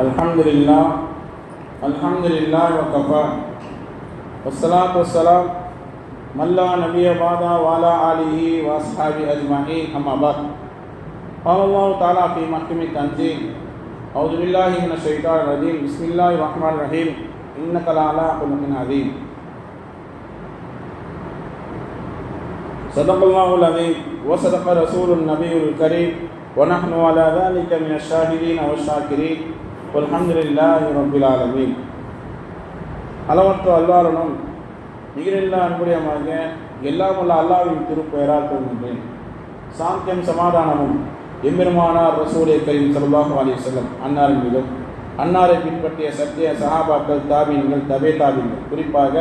الحمد لله الحمد لله وكفى والصلاة والسلام من لا نبي بعد وعلى آله وأصحابه أجمعين أما بعد قال الله تعالى في محكم التنزيل أعوذ بالله من الشيطان الرجيم بسم الله الرحمن الرحيم إنك لعلى خلق عظيم صدق الله العظيم وصدق رسول النبي الكريم ونحن على ذلك من الشاهدين والشاكرين அல்ஹம்துல்லா ரபிலாலமீன் அளவற்ற அல்லாரனும் நிகரில்லா அன்புடையமாக எல்லாம் உள்ள அல்லாவின் திருப்பெயரால் கொள்கின்றேன் சாந்தியம் சமாதானமும் எம்பெருமானார் ரசூலே கரீம் சல்லாஹு அலி செல்லம் அன்னாரின் மீதும் அன்னாரை பின்பற்றிய சத்திய சஹாபாக்கள் தாபீன்கள் தபே தாபீன்கள். குறிப்பாக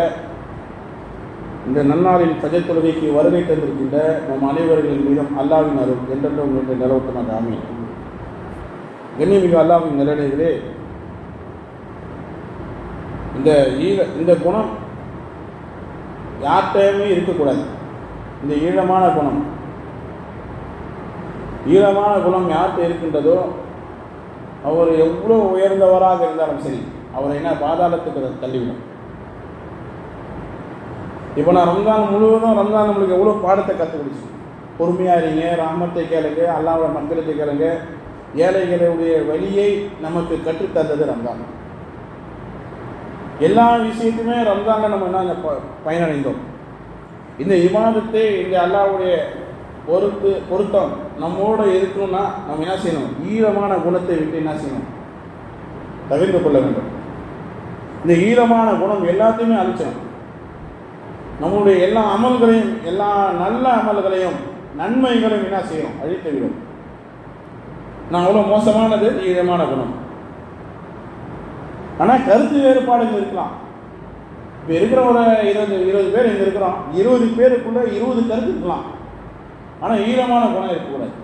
இந்த நன்னாரின் சஜை தொழுகைக்கு வருகை தந்திருக்கின்ற நம் அனைவர்களின் மீதும் அல்லாவின் அருள் என்றென்றும் நிலவுத்தனர் அமையும் கண்ணியமிகு அல்லாவின் நிலையிலே இந்த ஈழ இந்த குணம் யார்கிட்டையுமே இருக்கக்கூடாது. இந்த ஈழமான குணம் ஈழமான குணம் யார்கிட்ட இருக்கின்றதோ அவர் எவ்வளோ உயர்ந்தவராக இருந்தாலும் சரி அவரை என்ன பாதாளத்துக்கு தள்ளிவிடும். இப்போ நான் ரம்ஜான் முழுவதும் ரம்ஜான் நம்மளுக்கு எவ்வளோ பாடத்தை கற்றுக் கொடுச்சு பொறுமையாக இருங்க ராமத்தை கேளுங்க அல்லாவோட மக்களுக்கு கேளுங்க ஏழைகளுடைய வழியை நமக்கு கற்றுத்தந்தது ரம்ஜான். எல்லா விஷயத்துமே ரம்ஜானில் நம்ம என்ன ப- பயனடைந்தோம். இந்த இமாதத்தை இந்த அல்லாவுடைய பொறுத்து பொருத்தம் நம்மோட இருக்கணும்னா நம்ம என்ன செய்யணும்? ஈரமான குணத்தை விட்டு என்ன செய்யணும்? தவிர்த்து கொள்ள வேண்டும். இந்த ஈரமான குணம் எல்லாத்தையுமே அழிச்சிடும் நம்முடைய எல்லா அமல்களையும் எல்லா நல்ல அமல்களையும் நன்மைகளையும் என்ன செய்யணும்? அழித்து விடும் நான் அவ்வளோ மோசமானது ஈரமான குணம் ஆனால் கருத்து வேறுபாடுகள் இருக்கலாம். இப்போ இருக்கிற ஒரு இருபது இருபது பேர் இங்கே இருக்கிறோம். இருபது பேருக்குள்ள இருபது கருத்து இருக்கலாம். ஆனால் ஈரமான குணம் இருக்கக்கூடாது.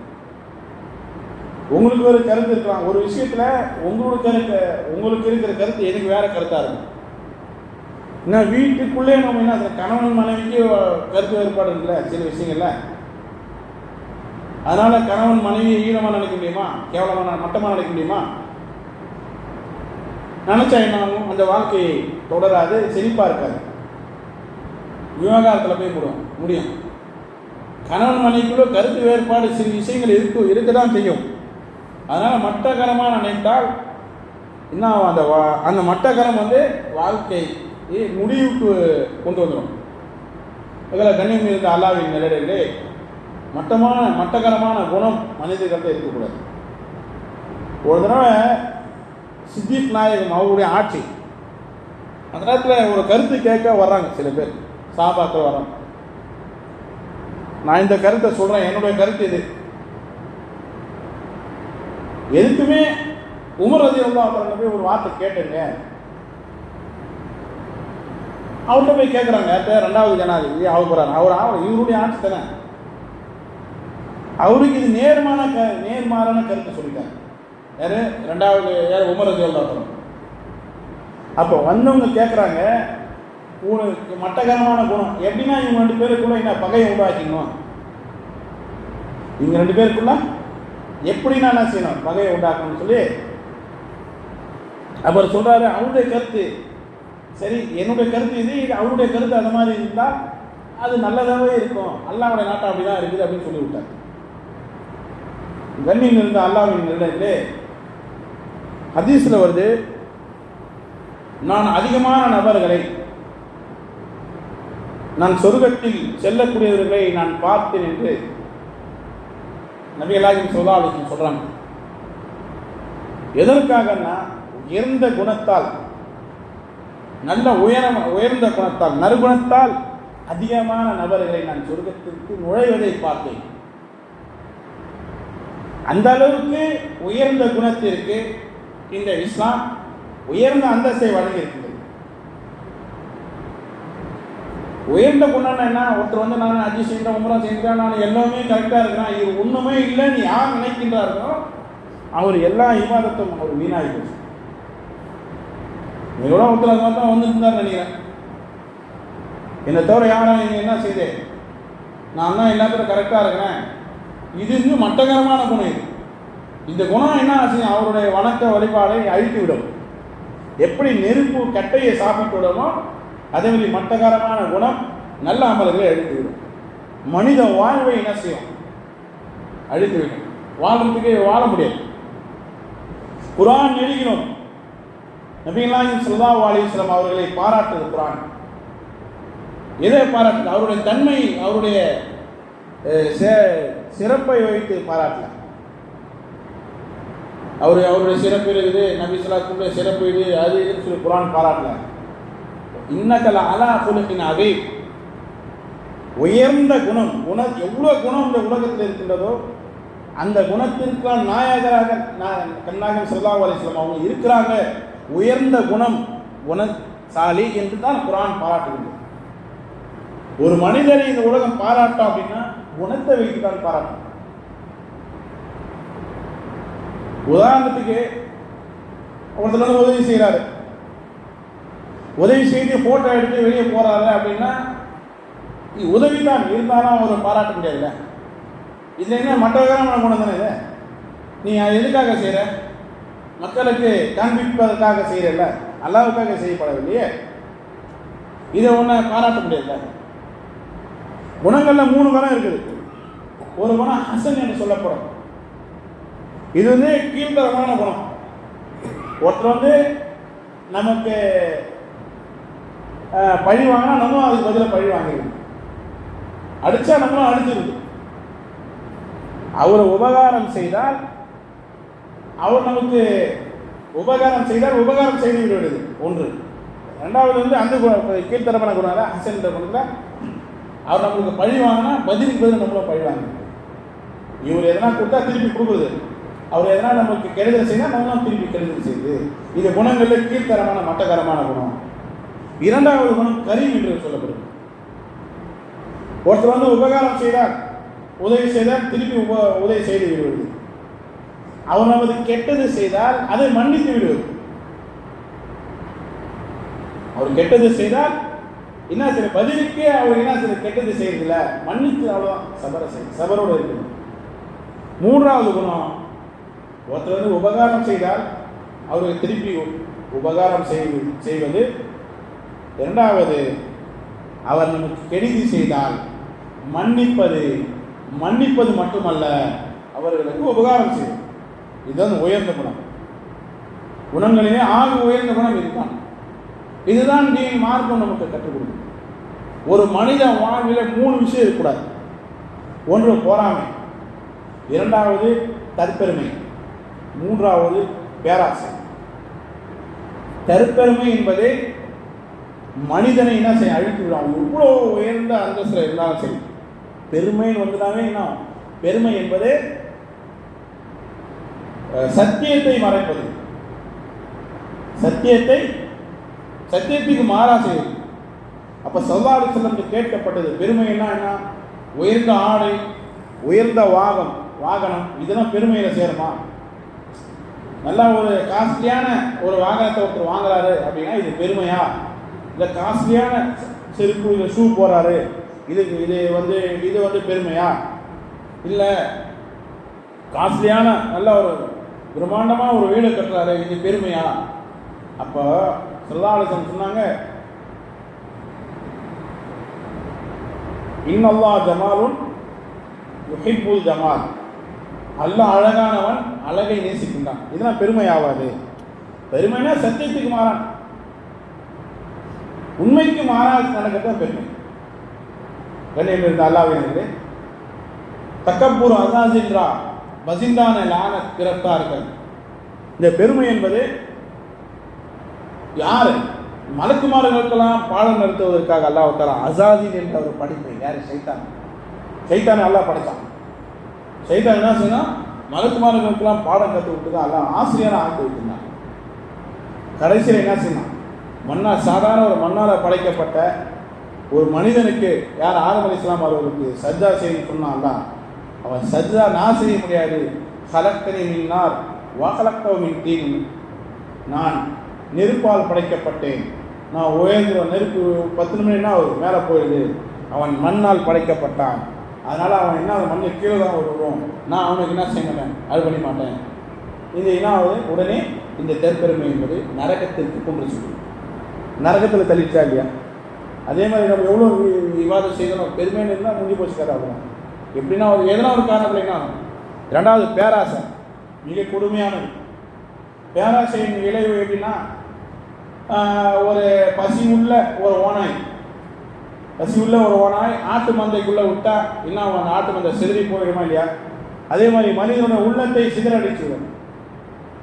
உங்களுக்கு ஒரு கருத்து இருக்கலாம். ஒரு விஷயத்தில் உங்களுக்கு இருக்க உங்களுக்கு இருக்கிற கருத்து எனக்கு வேற கருத்தாக இருக்கும். ஏன்னா வீட்டுக்குள்ளே நம்ம என்ன கணவன் மனைவிக்கு கருத்து வேறுபாடு இருக்குல்ல சில விஷயங்கள்ல. அதனால கணவன் மனைவியை ஈரமா நினைக்க முடியுமா? கேவலமா மட்டமா நினைக்க முடியுமா? நினைச்சா என்ன அந்த வாழ்க்கை தொடராது செழிப்பா இருக்காது. விவகாரத்தில் போய் முடியும் முடியும். கணவன் மனைவிக்குள்ள கருத்து வேறுபாடு சில விஷயங்கள் இருக்கு இருக்க தான் செய்யும். அதனால மட்டகரமாக நினைத்தால் என்ன ஆகும்? அந்த வா- அந்த மட்டகரம் வந்து வாழ்க்கை முடிவுக்கு கொண்டு வந்துடும் அதில் கண்ணியம் இருந்த அல்லாவின் நிலையிலே மட்டமான மட்டகரமான குணம் மனிதர்கள்ட்ட இருக்கக்கூடாது. ஒரு தடவை சித்திக் நாயகம் அவருடைய ஆட்சி அந்த நேரத்தில் ஒரு கருத்து கேட்க வர்றாங்க சில பேர் சாபாக்கள் வர்றாங்க. நான் இந்த கருத்தை சொல்கிறேன் என்னுடைய கருத்து இது. எதுக்குமே உமர் ரதி அல்லா போய் ஒரு வார்த்தை கேட்டுங்க. அவர்கிட்ட போய் கேட்குறாங்க ரெண்டாவது ஜனாதிபதி அவர் போகிறாங்க அவர் அவர் இவருடைய ஆட்சி தானே. அவருக்கு இது நேர்மான க நேர்மாறான கருத்தை சொல்லிட்டாங்க. யாரு? ரெண்டாவது யார்? உமர் ரதி அப்போ வந்தவங்க கேட்குறாங்க உனக்கு மட்டகரமான குணம். எப்படின்னா இவங்க ரெண்டு பேருக்குள்ள என்ன பகையை உண்டாக்கிக்கணும்? இவங்க ரெண்டு பேருக்குள்ள எப்படின்னா என்ன செய்யணும்? பகையை உண்டாக்கணும்னு சொல்லி அவர் சொல்கிறாரு அவருடைய கருத்து. சரி என்னுடைய கருத்து இது இது அவருடைய கருத்து அந்த மாதிரி இருந்தால் அது நல்லதாகவே இருக்கும். அல்லாவுடைய நாட்டம் அப்படிதான் இருக்குது அப்படின்னு சொல்லி விட்டார் கண்ணியம் இருந்த அல்லாவின் நிலையிலே ஹதீஸ்ல வருது நான் அதிகமான நபர்களை நான் சொர்க்கத்தில் செல்லக்கூடியவர்களை நான் பார்த்தேன் என்று நபிகளாகின் சொல்லாலும் சொல்கிறாங்க எதற்காகன்னா உயர்ந்த குணத்தால் நல்ல உயரம் உயர்ந்த குணத்தால் நறுகுணத்தால் அதிகமான நபர்களை நான் சொர்க்கத்திற்கு நுழைவதை பார்த்தேன். அந்த அளவுக்கு உயர்ந்த குணத்திற்கு இந்த இஸ்லாம் உயர்ந்த அந்தஸ்தை வழங்கியிருக்கிறது. உயர்ந்த குணம்னா என்ன? ஒருத்தர் வந்து நான் அஜி செய்கிறேன் உமரா செய்கிறேன் நான் எல்லாமே கரெக்டாக இருக்கிறேன். இது ஒன்றுமே இல்லைன்னு யார் நினைக்கின்றார்களோ அவர் எல்லா இமாதத்தும் அவர் வீணாகி போச்சு இவரோட ஒருத்தர் அது மாதிரி தான் வந்துருந்தார் நினைக்கிறேன். என்னை தவிர யாரும் என்ன செய்தேன் நான் தான் எல்லாத்தையும் கரெக்டாக இருக்கிறேன். இது இன்னும் மட்டகரமான குணம் இது. இந்த குணம் என்ன செய்யும் அவருடைய வணக்க வழிபாடை அழித்து விடும். எப்படி நெருப்பு கட்டையை சாப்பிட்டு விடமோ அதே மாதிரி மட்டகரமான குணம் நல்ல அமல்களை அழித்து விடும். மனித வாழ்வை என்ன செய்யும்? அழித்து விடும். வாழ்றதுக்கு வாழ முடியாது. குரான் எழுதினோம் நபிகளாயும் சுல்லா அலிஸ்லாம் அவர்களை பாராட்டுது குரான். எதை பாராட்டு அவருடைய தன்மை அவருடைய அஹ், சே- சிறப்பை வைத்து பாராட்டல அவர் அவருடைய சிறப்பு இருக்குது நபி சொல்லாத்துடைய சிறப்பு இது அது இதுன்னு சொல்லி குரான் பாராட்டல இன்னக்கல அலா குலுக்கின் அவை உயர்ந்த குணம் குண எவ்வளோ குணம் இந்த உலகத்தில் இருக்கின்றதோ அந்த குணத்திற்கான நாயகராக நா- கண்ணாகம் ஸல்லல்லாஹு அலிஸ்லாம் அவங்க இருக்கிறாங்க. உயர்ந்த குணம் குணசாலி என்று தான் குரான் பாராட்டுகிறது. ஒரு மனிதரை இந்த உலகம் பாராட்டும் அப்படின்னா குணத்தை வைத்து தான் பாராட்டும் உதாரணத்துக்கு ஒருத்தர் வந்து உதவி செய்கிறாரு உதவி செய்து போட்டோ எடுத்து வெளியே போறாரு அப்படின்னா உதவி தான் இருந்தாலும் அவரை பாராட்ட முடியாதுல்ல. இதுல என்ன மற்றவர்களான குணம் தானே இது நீ அதை எதுக்காக செய்கிற மக்களுக்கு காண்பிப்பதற்காக செய்கிறல்ல அல்லாவுக்காக செய்யப்படவில்லையே. இதை ஒன்றை பாராட்ட முடியாதுல்ல. குணங்கள்ல மூணு குணம் இருக்குது. ஒரு குணம் ஹசன் என்று சொல்லப்படும். இது வந்து கீழ்த்தரமான குணம். ஒருத்தர் வந்து நமக்கு பழி வாங்கினா நம்மளும் அதுக்கு பதிலாக பழி வாங்கிடுது அடிச்சா நம்மளும் அடிச்சிருது அவரை உபகாரம் செய்தால் அவர் நமக்கு உபகாரம் செய்தால் உபகாரம் செய்து விடுவது ஒன்று. ரெண்டாவது வந்து அந்த கீழ்த்தரமான குணம் ஹசன் என்ற குணத்தில் அவர் நம்மளுக்கு பழி வாங்கினா பதிலுக்கு பதில் நம்மளும் பழி வாங்க இவர் எதனா கொடுத்தா திருப்பி கொடுக்குறது. அவர் எதனா நமக்கு கெடுதல் செய்தால் நம்மளும் திருப்பி கெடுதல் செய்யுது இது குணங்கள்ல கீழ்த்தரமான மட்டகரமான குணம். இரண்டாவது குணம் கரீம் என்று சொல்லப்படுது. ஒருத்தர் வந்து உபகாரம் செய்தார் உதவி செய்தால் திருப்பி உப உதவி செய்து விடுவது. அவர் நமது கெட்டது செய்தால் அதை மன்னித்து விடுவது. அவர் கெட்டது செய்தால் என்ன சில பதிலுக்கு அவர் என்ன சில கெட்டது செய்யறதில்ல. மன்னித்து அவ்வளோ சபர செய்யும். சபரோடு இருக்குது மூன்றாவது குணம் ஒருத்தர் வந்து உபகாரம் செய்தால் அவருக்கு திருப்பி உபகாரம் செய்வது செய்வது. இரண்டாவது அவர் நமக்கு கெடுதி செய்தால் மன்னிப்பது மன்னிப்பது மட்டுமல்ல அவர்களுக்கு உபகாரம் செய்யும். இதுதான் உயர்ந்த குணம். குணங்களிலே ஆக உயர்ந்த குணம் இதுதான். இதுதான் நீ மார்க்கம் நமக்கு கற்றுக் கொடுக்கும். ஒரு மனித வாழ்வில் மூணு விஷயம் இருக்கக்கூடாது. ஒன்று பொறாமை இரண்டாவது தற்பெருமை மூன்றாவது பேராசை. தற்பெருமை என்பது மனிதனை என்ன செய்ய அழித்து விடும். இவ்வளோ எவ்வளோ உயர்ந்த அந்தஸ்தில் இருந்தாலும் சரி பெருமைன்னு வந்துட்டாவே என்ன பெருமை என்பது சத்தியத்தை மறைப்பது. சத்தியத்தை சத்தியத்துக்கு மாறா செய்யுது அப்ப சல்லாறு செல்லம் கேட்கப்பட்டது பெருமைன்னா என்ன உயர்ந்த ஆடை உயர்ந்த வாகம் வாகனம் இதெல்லாம் பெருமையில சேருமா? நல்ல ஒரு காஸ்ட்லியான ஒரு வாகனத்தை ஒருத்தர் வாங்குறாரு அப்படின்னா இது பெருமையா? இல்லை காஸ்ட்லியான செருப்பு இல்லை ஷூ போறாரு இது இது வந்து இது வந்து பெருமையா? இல்லை காஸ்ட்லியான நல்ல ஒரு பிரம்மாண்டமாக ஒரு வீடு கட்டுறாரு இது பெருமையா? அப்போ சொல்லாலசன் சொன்னாங்க இன்னல்லா ஜமாலுன் யுஹிப்புல் ஜமால். அல்லாஹ் அழகானவன் அழகை நேசிக்கின்றான். இதெல்லாம் பெருமை ஆகாது பெருமைனா சத்தியத்துக்கு மாறான். உண்மைக்கு மாறாது நடக்கிறது பெருமை. கண்ணியம் இருந்த அல்லாவினர்களே தக்கப்பூர் அசாசின்றா பசிந்தான லான பிறத்தார்கள். இந்த பெருமை என்பது யாரு? மலக்குமார்களுக்கெல்லாம் பாடம் நடத்துவதற்காக அல்லாஹ் தலா அசாதின் என்ற ஒரு படிப்பு யாரு? சைத்தான். சைத்தானை அல்லாஹ் படைத்தான் சைத்தான் என்ன செய்யணும் மலக்குமார்களுக்கெல்லாம் பாடம் கற்று விட்டு தான் எல்லாம் ஆசிரியராக ஆக்கி விட்டுருந்தான் கடைசியில் என்ன செய்யணும் மன்னா சாதாரண ஒரு மண்ணால் படைக்கப்பட்ட ஒரு மனிதனுக்கு யார் ஆதம் அலி இஸ்லாம் அவர்களுக்கு சஜ்ஜா செய்ய சொன்னான்ல அவன் சஜ்ஜா நான் செய்ய முடியாது. கலக்தனி மின்னார் வகலக்தவ மின் தீன். நான் நெருப்பால் படைக்கப்பட்டேன். நான் உயர்ந்த நெருப்பு பத்து நிமிடம்னா அவர் மேலே போயிடுது. அவன் மண்ணால் படைக்கப்பட்டான். அதனால் அவன் என்ன மண்ணு கீழே தான் வருவோம் நான் அவனுக்கு என்ன செய்ய மாட்டேன் அது பண்ணி மாட்டேன். இது என்ன ஆகுது? உடனே இந்த தெற்பெருமை என்பது நரகத்திற்கு கொண்டு சொல்லும் நரகத்தில் தள்ளிச்சா இல்லையா? அதே மாதிரி நம்ம எவ்வளோ விவாதம் செய்தோம் பெருமைன்னு இருந்தால் முடிஞ்சு போச்சு கதை அவ்வளோ எப்படின்னா ஒரு எதனா ஒரு காரணம் இல்லைன்னா ரெண்டாவது பேராசை. மிக கொடுமையானது. பேராசையின் விளைவு எப்படின்னா ஒரு பசி உள்ள ஒரு ஓனாய் பசி உள்ள ஒரு ஓனாய் ஆட்டு மந்தைக்குள்ளே விட்டா என்ன ஆகும்? ஆட்டு மந்தை சிதறி போயிடுமா இல்லையா? அதே மாதிரி மனிதனுடைய உள்ளத்தை சிதறடிச்சுவிடும்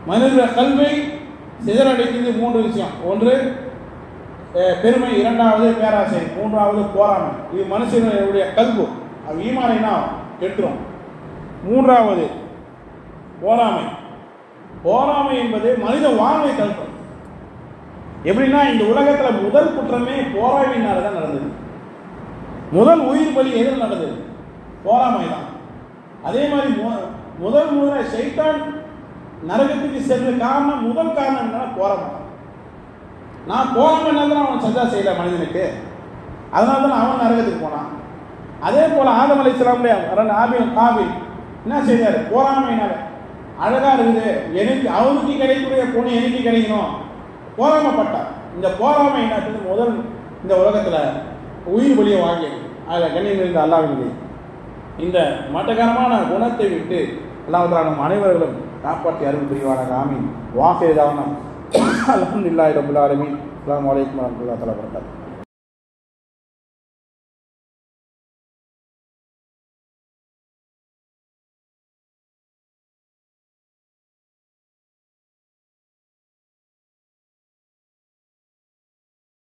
மனிதனுடைய கல்வை சிதறடிக்கிறது மூன்று விஷயம். ஒன்று பெருமை. இரண்டாவது பேராசை மூன்றாவது போராமை. இது மனுஷனுடைய கல்வு அது ஈமானைனா கெட்டுரும். மூன்றாவது போராமை. போராமை என்பது மனித வாழ்வை கல்பம் எப்படின்னா இந்த உலகத்தில் முதல் குற்றமே போராமையினால தான் நடந்தது. முதல் உயிர் பலி எதில் நடந்தது? போராமை தான் அதே மாதிரி மு- முதல் முதல சைத்தான் நரகத்துக்கு சென்ற காரணம் முதல் காரணம் என்னன்னா போராமை நான் போராமைனால தான் அவன் சஜா செய்யல மனிதனுக்கு. அதனால தான் அவன் நரகத்துக்கு போனான். அதே போல் ஆதம் அலை இஸ்லாம்லேயே ஆபியம் காபி என்ன செய்தார்? போராமையினால. அழகா இருக்குது. எனக்கு அவனுக்கு கிடைக்கக்கூடிய பொண்ணு எனக்கு கிடைக்கணும். போராமப்பட்டான் இந்த போராமை என்ன முதல் இந்த உலகத்தில் உயிர் வழியை வாங்கியது. அதில் கண்ணியம் இருந்த அல்லாவின் இந்த மட்டகரமான குணத்தை விட்டு அல்லாஹ் நம் அனைவர்களும் காப்பாற்றி அருள் புரிவான ஆமீன். வாசேதாவனம் அலமதுல்லாஹி ரபுல் அலாம் அஸ்ஸலாமு வரமத்துல்லா வரஹ்மத்துல்லாஹி